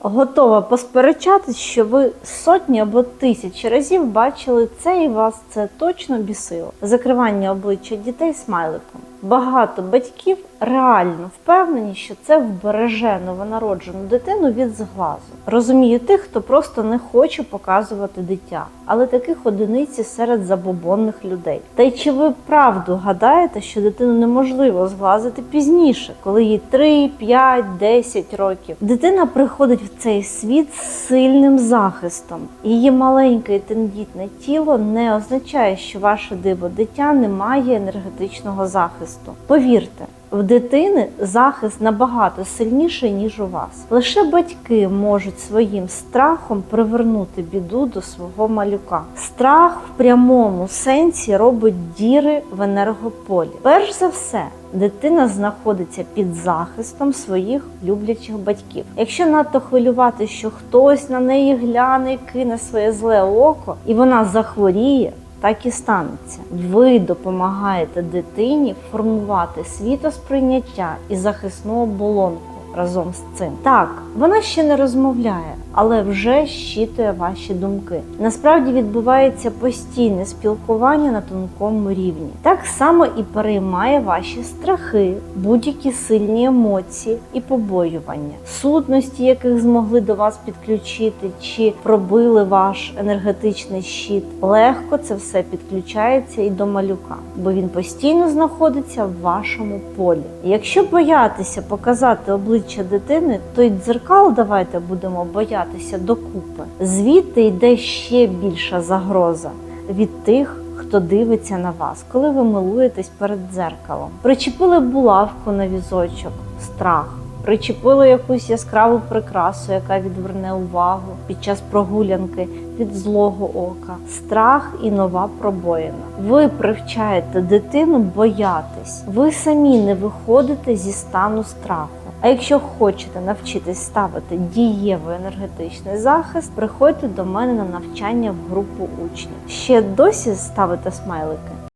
Готова посперечатись, що ви сотні або тисячі разів бачили це і вас це точно бісило. Закривання обличчя дітей смайликом. Багато батьків реально впевнені, що це вбереже новонароджену дитину від зглазу. Розумію тих, хто просто не хоче показувати дитя, але таких одиниці серед забобонних людей. Та й чи ви правду гадаєте, що дитину неможливо зглазити пізніше, коли їй 3, 5, 10 років? Дитина приходить в цей світ з сильним захистом. Її маленьке і тендітне тіло не означає, що ваше диво дитя не має енергетичного захисту. Повірте. В дитини захист набагато сильніший, ніж у вас. Лише батьки можуть своїм страхом привернути біду до свого малюка. Страх в прямому сенсі робить діри в енергополі. Перш за все, дитина знаходиться під захистом своїх люблячих батьків. Якщо надто хвилювати, що хтось на неї гляне і кине своє зле око, і вона захворіє. Так і станеться. Ви допомагаєте дитині формувати світосприйняття і захисну оболонку разом з цим. Так, вона ще не розмовляє, але вже щитує ваші думки. Насправді відбувається постійне спілкування на тонкому рівні. Так само і переймає ваші страхи, будь-які сильні емоції і побоювання, сутності, яких змогли до вас підключити, чи пробили ваш енергетичний щит. Легко це все підключається і до малюка, бо він постійно знаходиться в вашому полі. Якщо боятися показати обличчя дитини, то й дзеркал давайте будемо боятися докупи. Звідти йде ще більша загроза від тих. Хто дивиться на вас, коли ви милуєтесь перед дзеркалом? Причепили булавку на візочок, страх. Причепили якусь яскраву прикрасу, яка відверне увагу під час прогулянки від злого ока, страх і нова пробоїна. Ви привчаєте дитину боятись. Ви самі не виходите зі стану страху. А якщо хочете навчитись ставити дієвий енергетичний захист, приходьте до мене на навчання в групу учнів. Ще досі ставите смайлики.